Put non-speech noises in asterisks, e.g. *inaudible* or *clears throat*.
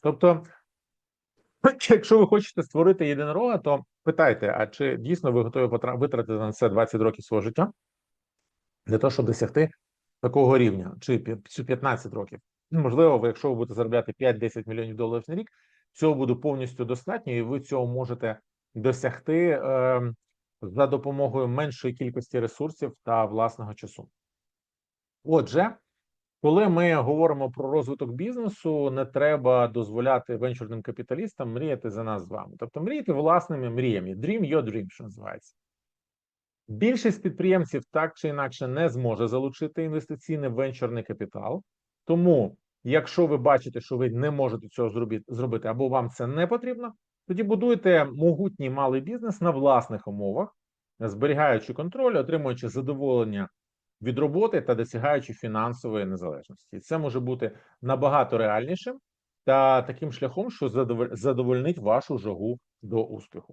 Тобто, *clears throat* якщо ви хочете створити єдинорога, то питайте, а чи дійсно ви готові витратити на це 20 років свого життя для того, щоб досягти такого рівня, чи 15 років? Ну, Можливо, ви, якщо ви будете заробляти 5-10 мільйонів доларів на рік, цього буде повністю достатньо, і ви цього можете досягти е, за допомогою меншої кількості ресурсів та власного часу. Отже, коли ми говоримо про розвиток бізнесу, не треба дозволяти венчурним капіталістам мріяти за нас з вами. Тобто мріяти власними мріями. Dream your dream, що називається. Більшість підприємців так чи інакше не зможе залучити інвестиційний венчурний капітал. Тому, якщо ви бачите, що ви не можете цього зробити, або вам це не потрібно, тоді будуйте могутній малий бізнес на власних умовах, зберігаючи контроль, отримуючи задоволення від роботи та досягаючи фінансової незалежності. Це може бути набагато реальнішим та таким шляхом, що задоволь- задовольнить вашу жагу до успіху.